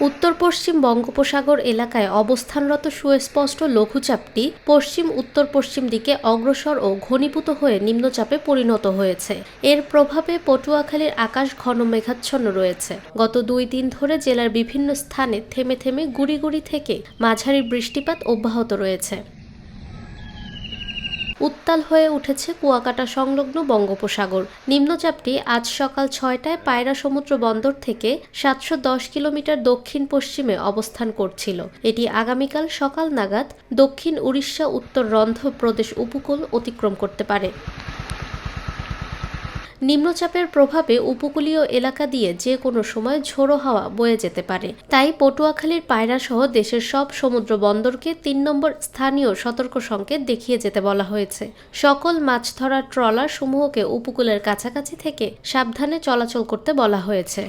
উত্তর পশ্চিম বঙ্গোপসাগর এলাকায় অবস্থানরত সুস্পষ্ট লঘুচাপটি পশ্চিম উত্তর পশ্চিম দিকে অগ্রসর ও ঘনীভূত হয়ে নিম্নচাপে পরিণত হয়েছে। এর প্রভাবে পটুয়াখালীর আকাশ ঘন মেঘাচ্ছন্ন রয়েছে। গত দুই দিন ধরে জেলার বিভিন্ন স্থানে থেমে থেমে গুড়ি গুড়ি থেকে মাঝারি বৃষ্টিপাত অব্যাহত রয়েছে। উত্তাল হয়ে উঠেছে কুয়াকাটা সংলগ্ন বঙ্গোপসাগর। নিম্নচাপটি আজ সকাল ছয়টায় পায়রা সমুদ্র বন্দর থেকে সাতশো দশ কিলোমিটার দক্ষিণ পশ্চিমে অবস্থান করছিল। এটি আগামীকাল সকাল নাগাদ দক্ষিণ উড়িষ্যা উত্তর রন্ধ্র প্রদেশ উপকূল অতিক্রম করতে পারে। নিম্নচাপের প্রভাবে উপকূলীয় এলাকা দিয়ে যে কোনো সময় ঝোড়ো হাওয়া বয়ে যেতে পারে। তাই পটুয়াখালীর পায়রা সহ দেশের সব সমুদ্র বন্দরকে তিন নম্বর স্থানীয় সতর্ক সংকেত দেখিয়ে যেতে বলা হয়েছে। সকল মাছ ধরার ট্রলার সমূহকে উপকূলের কাছাকাছি থেকে সাবধানে চলাচল করতে বলা হয়েছে।